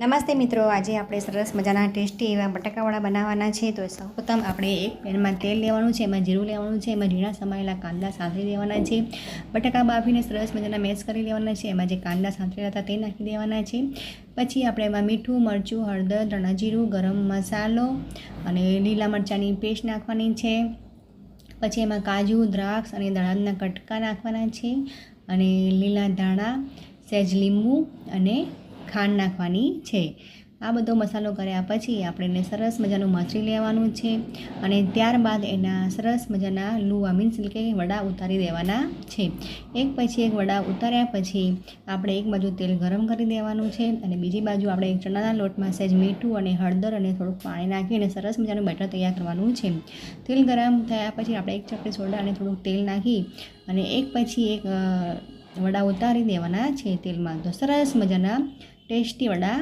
નમસ્તે મિત્રો, આજે આપણે સરસ મજાના ટેસ્ટી એવા બટાકાવાળા બનાવવાના છે. તો સૌપ્રથમ આપણે એક પેનમાં તેલ લેવાનું છે, એમાં જીરું લેવાનું છે, એમાં ઝીણા સમાયેલા કાંદા સાંતળી દેવાના છે. બટાકા બાફીને સરસ મજાના મેશ કરી લેવાના છે, એમાં જે કાંદા સાંતળેલા હતા તે નાખી દેવાના છે. પછી આપણે એમાં મીઠું, મરચું, હળદર ધણાજીરું ગરમ મસાલો અને લીલા મરચાંની પેસ્ટ નાખવાની છે. પછી એમાં કાજુ, દ્રાક્ષ અને દાડમના કટકા નાખવાના છે અને લીલા ધાણા, સહેજ લીંબુ અને ખાંડ નાખવાની છે. આ બધો મસાલો કર્યા પછી આપણે એને સરસ મજાનું મસળી લેવાનું છે અને ત્યારબાદ એના સરસ મજાના લુવા મીન્સ કે વડા ઉતારી દેવાના છે. એક પછી એક વડા ઉતાર્યા પછી આપણે એક બાજુ તેલ ગરમ કરી દેવાનું છે અને બીજી બાજુ આપણે ચણાના લોટમાં સહેજ મીઠું અને હળદર અને થોડુંક પાણી નાખી અને સરસ મજાનું બેટર તૈયાર કરવાનું છે. તેલ ગરમ થયા પછી આપણે એક ચપટી સોડા અને થોડુંક તેલ નાખી અને એક પછી એક વડા ઉતારી દેવાના છે તેલમાં. તો સરસ મજાના ટેસ્ટી વડા